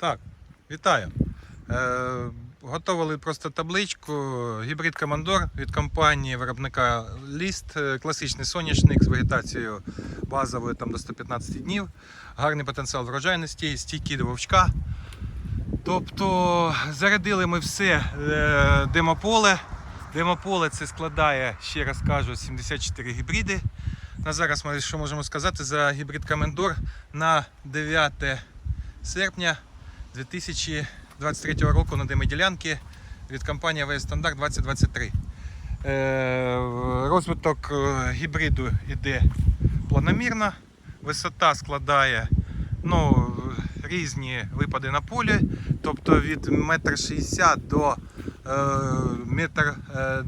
Так, вітаю. Е, готовили просто табличку. Гібрид Командор від компанії виробника Ліст. Е, Класичний соняшник з вегетацією базовою там, до 115 днів. Гарний потенціал врожайності, стійкий до вовчка. Тобто зарядили ми все е, демополе. Демополе це складає, ще раз кажу, 74 гібриди. На зараз ми що можемо сказати за гібрид Комендор на 9 серпня 2023 року на демоділянки від компанії АВС Стандарт 2023. Е, Розвиток е, гібриду йде планомірно. Висота складає ну, різні випади на полі, тобто від 1,60 м до е,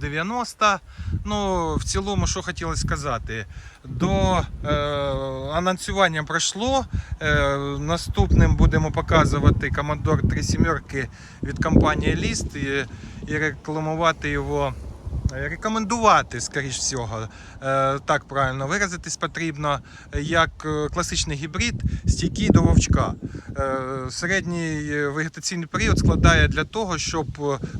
1,90 м. Ну, в цілому, що хотілося сказати, до е, анонсування пройшло. Е, наступним будемо показувати Commodore 3 сімерки від компанії List і, і рекламувати його. Е, Рекомендувати, скоріш всього, е, так правильно виразитись потрібно, як е, класичний гібрид, стійкий до вовчка. Середній вегетаційний період складає для того, щоб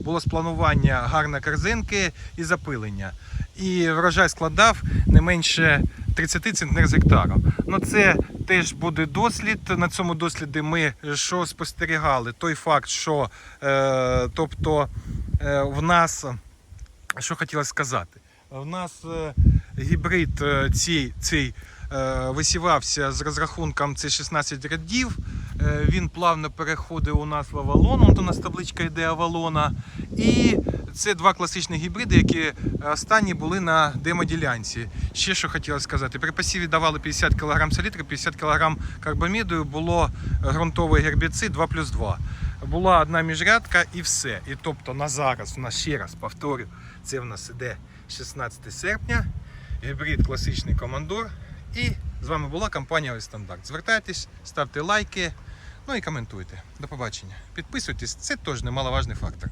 було спланування гарної корзинки і запилення. І врожай складав не менше 30 центнер з гектару. Ну це теж буде дослід. На цьому досліді ми що спостерігали? Той факт, що е, тобто е, в нас що хотілося сказати? В нас е, гібрид е, цей, цей висівався з розрахунком це 16 рядів. Е, він плавно переходив у нас в Авалон. От у нас табличка йде Авалона. І це два класичні гібриди, які останні були на демоділянці. Ще що хотілося сказати. При посіві давали 50 кг селітри, 50 кг карбаміду, було ґрунтовий гербіцид 2 плюс 2. Була одна міжрядка і все. І тобто на зараз, у нас ще раз повторю, це в нас іде 16 серпня, гібрид класичний командор. І з вами була компанія Ось Стандарт. Звертайтесь, ставте лайки, ну і коментуйте. До побачення. Підписуйтесь, це теж немаловажний фактор.